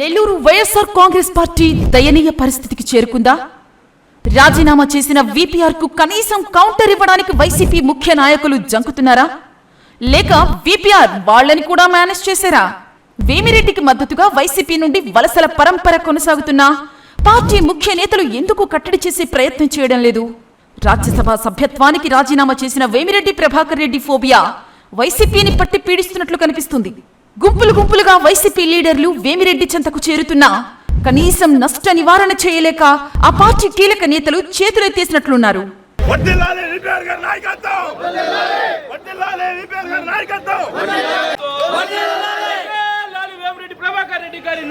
Nellore YSR Congress party దయనీయ పరిస్థితికి చేరుకుందా? రాజీనామా చేసిన వీపీఆర్కు కనీసం కౌంటర్ ఇవ్వడానికి వైసీపీ ముఖ్య నాయకులు జంకుతున్నారా? లేక వీపీఆర్ వాళ్ళని కూడా మేనేజ్ చేశారా? వేమిరెడ్డికి మద్దతుగా వైసీపీ నుండి వలసల పరంపర కొనసాగుతున్నా పార్టీ ముఖ్య నేతలు ఎందుకు కట్టడి చేసే ప్రయత్నం చేయడం లేదు? రాజ్యసభ సభ్యత్వానికి రాజీనామా చేసిన వేమిరెడ్డి ప్రభాకర్ రెడ్డి ఫోబియా వైసీపీని పట్టి పీడిస్తున్నట్లు కనిపిస్తుంది. గుంపులు గుంపులుగా వైసీపీ లీడర్లు వేమిరెడ్డి చెంతకు చేరుతున్నా కనీసం నష్ట నివారణ చేయలేక ఆ పార్టీ కీలక నేతలు చేతులెత్తేసినట్లున్నారు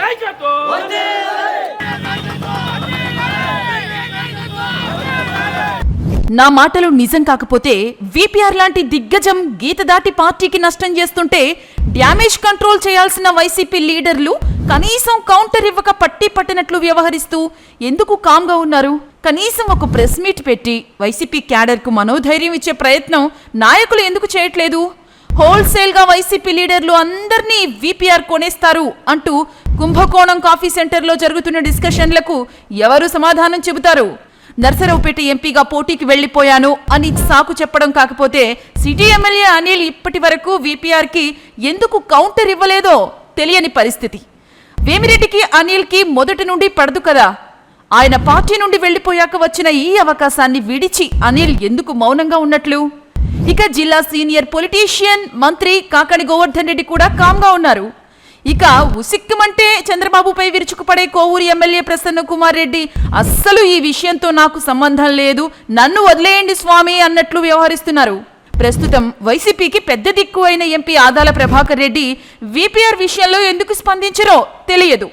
నాయకత్వం! నా మాటలు నిజం కాకపోతే వీపీఆర్ లాంటి దిగ్గజం గీత దాటి పార్టీకి నష్టం చేస్తుంటే డ్యామేజ్ కంట్రోల్ చేయాల్సిన వైసీపీ లీడర్లు కనీసం కౌంటర్ ఇవ్వక పట్టి పట్టినట్లు వ్యవహరిస్తూ ఎందుకు కామ్గా ఉన్నారు? కనీసం ఒక ప్రెస్ మీట్ పెట్టి వైసీపీ క్యాడర్కు మనోధైర్యం ఇచ్చే ప్రయత్నం నాయకులు ఎందుకు చేయట్లేదు? హోల్సేల్గా వైసీపీ లీడర్లు అందరినీ వీపీఆర్ కొనేస్తారు అంటూ కుంభకోణం కాఫీ సెంటర్లో జరుగుతున్న డిస్కషన్లకు ఎవరు సమాధానం చెబుతారు? నర్సరావుపేట ఎంపీగా పోటీకి వెళ్ళిపోయాను అని సాకు చెప్పడం కాకపోతే సిటీ ఎమ్మెల్యే అనిల్ ఇప్పటి వరకు వీపీఆర్కి ఎందుకు కౌంటర్ ఇవ్వలేదో తెలియని పరిస్థితి. వేమిరెడ్డికి అనిల్కి మొదటి నుండి పడదు కదా. ఆయన పార్టీ నుండి వెళ్ళిపోయాక వచ్చిన ఈ అవకాశాన్ని విడిచి అనిల్ ఎందుకు మౌనంగా ఉన్నట్లు? ఇక జిల్లా సీనియర్ పొలిటీషియన్ మంత్రి కాకని గోవర్ధన్ రెడ్డి కూడా కామ్గా ఉన్నారు. ఇక ఉసిక్కుమంటే చంద్రబాబుపై విరుచుకుపడే కోవూరు ఎమ్మెల్యే ప్రసన్న కుమార్ రెడ్డి అస్సలు ఈ విషయంతో నాకు సంబంధం లేదు. నన్ను వదిలేయండి స్వామి అన్నట్లు వ్యవహరిస్తున్నారు. ప్రస్తుతం వైసీపీకి పెద్ద దిక్కు అయిన ఎంపీ ఆదాల ప్రభాకర్ రెడ్డి విపిఆర్ విషయంలో ఎందుకు స్పందించరో తెలియదు.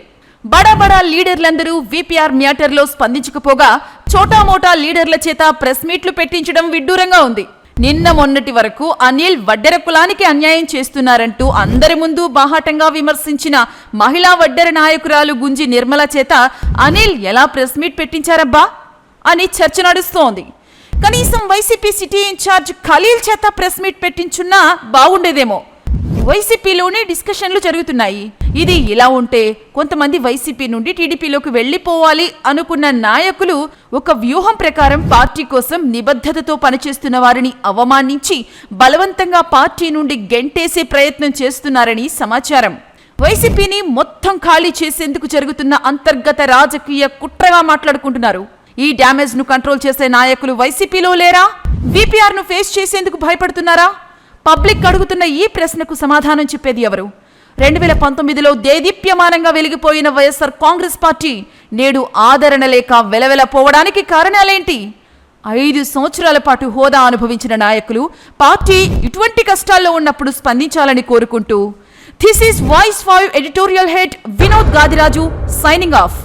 బడా బడా లీడర్లందరూ వీపీఆర్ మ్యాటర్లో స్పందించకపోగా చోటా మోటా లీడర్ల చేత ప్రెస్ మీట్లు పెట్టించడం విడ్డూరంగా ఉంది. నిన్న మొన్నటి వరకు అనిల్ వడ్డెర కులానికి అన్యాయం చేస్తున్నారంటూ అందరి ముందు బాహాటంగా విమర్శించిన మహిళా వడ్డెర నాయకురాలు గుంజి నిర్మల చేత అనిల్ ఎలా ప్రెస్ మీట్ పెట్టించారబ్బా అని చర్చ నడుస్తోంది. కనీసం వైసీపీ సిటీ ఇన్ఛార్జ్ ఖలీల్ చేత ప్రెస్ మీట్ పెట్టించున్నా బాగుండేదేమో. వైసీపీలోనే డిస్కషన్లు జరుగుతున్నాయి. ఇది ఇలా ఉంటే కొంతమంది వైసీపీ నుండి టీడీపీలోకి వెళ్ళిపోవాలి అనుకున్న నాయకులు ఒక వ్యూహం ప్రకారం పార్టీ కోసం నిబద్ధతతో పనిచేస్తున్న వారిని అవమానించి బలవంతంగా పార్టీ నుండి గెంటేసే ప్రయత్నం చేస్తున్నారని సమాచారం. వైసీపీని మొత్తం ఖాళీ చేసేందుకు జరుగుతున్న అంతర్గత రాజకీయ కుట్రగా మాట్లాడుకుంటున్నారు. ఈ డ్యామేజ్ను కంట్రోల్ చేసే నాయకులు వైసీపీలో లేరా? వీపీఆర్ను ఫేస్ చేసేందుకు భయపడుతున్నారా? పబ్లిక్ అడుగుతున్న ఈ ప్రశ్నకు సమాధానం చెప్పేది ఎవరు? రెండు వేల పంతొమ్మిదిలో దేదీప్యమానంగా వెలిగిపోయిన వైఎస్ఆర్ కాంగ్రెస్ పార్టీ నేడు ఆదరణ లేక వెలవెలపోవడానికి కారణాలేంటి? ఐదు సంవత్సరాల పాటు హోదా అనుభవించిన నాయకులు పార్టీ ఇటువంటి కష్టాల్లో ఉన్నప్పుడు స్పందించాలని కోరుకుంటూ this is voice five editorial head Vinod Gadiraju signing off